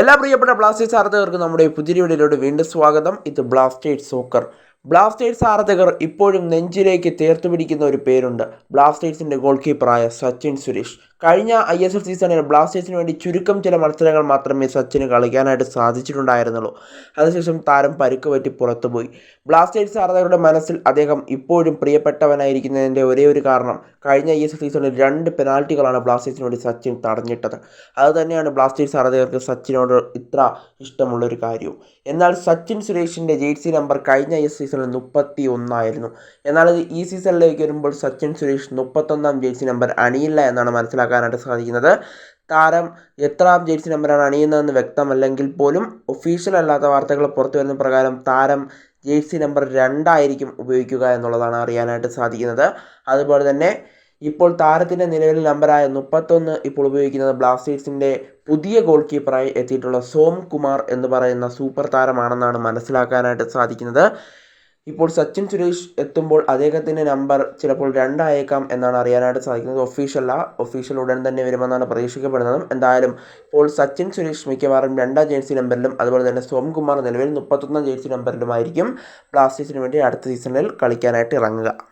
എല്ലാ പ്രിയപ്പെട്ട ബ്ലാസ്റ്റേഴ്സ് ആരാധകർക്ക് നമ്മുടെ പുതിയ വീഡിയോയിലോട് വീണ്ടും സ്വാഗതം. ഇത് ബ്ലാസ്റ്റേഴ്സ് സോക്കർ ബ്ലാസ്റ്റേഴ്സ് ആരാധകർ ഇപ്പോഴും നെഞ്ചിലേക്ക് തേർത്തു പിടിക്കുന്ന ഒരു പേരുണ്ട്. ബ്ലാസ്റ്റേഴ്സിന്റെ ഗോൾ കീപ്പറായ സച്ചിൻ സുരേഷ്. കഴിഞ്ഞ ഐ എസ് എൽ സീസണിൽ ബ്ലാസ്റ്റേഴ്സിന് വേണ്ടി ചുരുക്കം ചില മത്സരങ്ങൾ മാത്രമേ സച്ചിന് കളിക്കാനായിട്ട് സാധിച്ചിട്ടുണ്ടായിരുന്നുള്ളൂ. അതിനുശേഷം താരം പരുക്ക് പറ്റി പുറത്തുപോയി. ബ്ലാസ്റ്റേഴ്സ് ആരാധകരുടെ മനസ്സിൽ അദ്ദേഹം ഇപ്പോഴും പ്രിയപ്പെട്ടവനായിരിക്കുന്നതിന്റെ ഒരേ ഒരു കാരണം കഴിഞ്ഞ ഐ എസ് എൽ സീസണിൽ രണ്ട് പെനാൽറ്റികളാണ് ബ്ലാസ്റ്റേഴ്സിന് വേണ്ടി സച്ചിൻ തടഞ്ഞിട്ടത്. അതുതന്നെയാണ് ബ്ലാസ്റ്റേഴ്സ് ആരാധകർക്ക് സച്ചിനോട് ഇത്ര ഇഷ്ടമുള്ളൊരു കാര്യവും. എന്നാൽ സച്ചിൻ സുരേഷിന്റെ ജേഴ്സി നമ്പർ കഴിഞ്ഞ ഐ എസ് സീസണിൽ മുപ്പത്തി ഒന്നായിരുന്നു എന്നാൽ ഈ സീസണിലേക്ക് വരുമ്പോൾ സച്ചിൻ സുരേഷ് മുപ്പത്തൊന്നാം ജേഴ്സി നമ്പർ അണിയില്ല എന്നാണ് മനസ്സിലാക്കാനായിട്ട് സാധിക്കുന്നത്. താരം എത്രാം ജേഴ്സി നമ്പറാണ് അണിയുന്നതെന്ന് വ്യക്തമല്ലെങ്കിൽ പോലും ഒഫീഷ്യൽ അല്ലാത്ത വാർത്തകൾ പുറത്തു വരുന്ന പ്രകാരം താരം ജേഴ്സി നമ്പർ രണ്ടായിരിക്കും ഉപയോഗിക്കുക എന്നുള്ളതാണ് അറിയാനായിട്ട് സാധിക്കുന്നത്. അതുപോലെ തന്നെ ഇപ്പോൾ താരത്തിന്റെ നിലവിലെ നമ്പറായ മുപ്പത്തൊന്ന് ഇപ്പോൾ ഉപയോഗിക്കുന്നത് ബ്ലാസ്റ്റേഴ്സിന്റെ പുതിയ ഗോൾ കീപ്പറായി എത്തിയിട്ടുള്ള സോം കുമാർ എന്ന് പറയുന്ന സൂപ്പർ താരമാണെന്നാണ് മനസ്സിലാക്കാനായിട്ട് സാധിക്കുന്നത്. ഇപ്പോൾ സച്ചിൻ സുരേഷ് എത്തുമ്പോൾ അദ്ദേഹത്തിന്റെ നമ്പർ ചിലപ്പോൾ രണ്ടായേക്കാം എന്നാണ് അറിയാനായിട്ട് സാധിക്കുന്നത്. ഒഫീഷ്യലല്ല ഒഫീഷ്യൽ ഉടൻ തന്നെ വരുമെന്നാണ് പ്രതീക്ഷിക്കപ്പെടുന്നതും. എന്തായാലും ഇപ്പോൾ സച്ചിൻ സുരേഷ് മിക്കവാറും രണ്ടാം ജേഴ്സി നമ്പറിലും അതുപോലെ തന്നെ സോംകുമാർ നിലവിൽ മുപ്പത്തൊന്നാം ജേഴ്സി നമ്പറിലുമായിരിക്കും ബ്ലാസ്റ്റേഴ്സിന് വേണ്ടി അടുത്ത സീസണിൽ കളിക്കാനായിട്ട് ഇറങ്ങുക.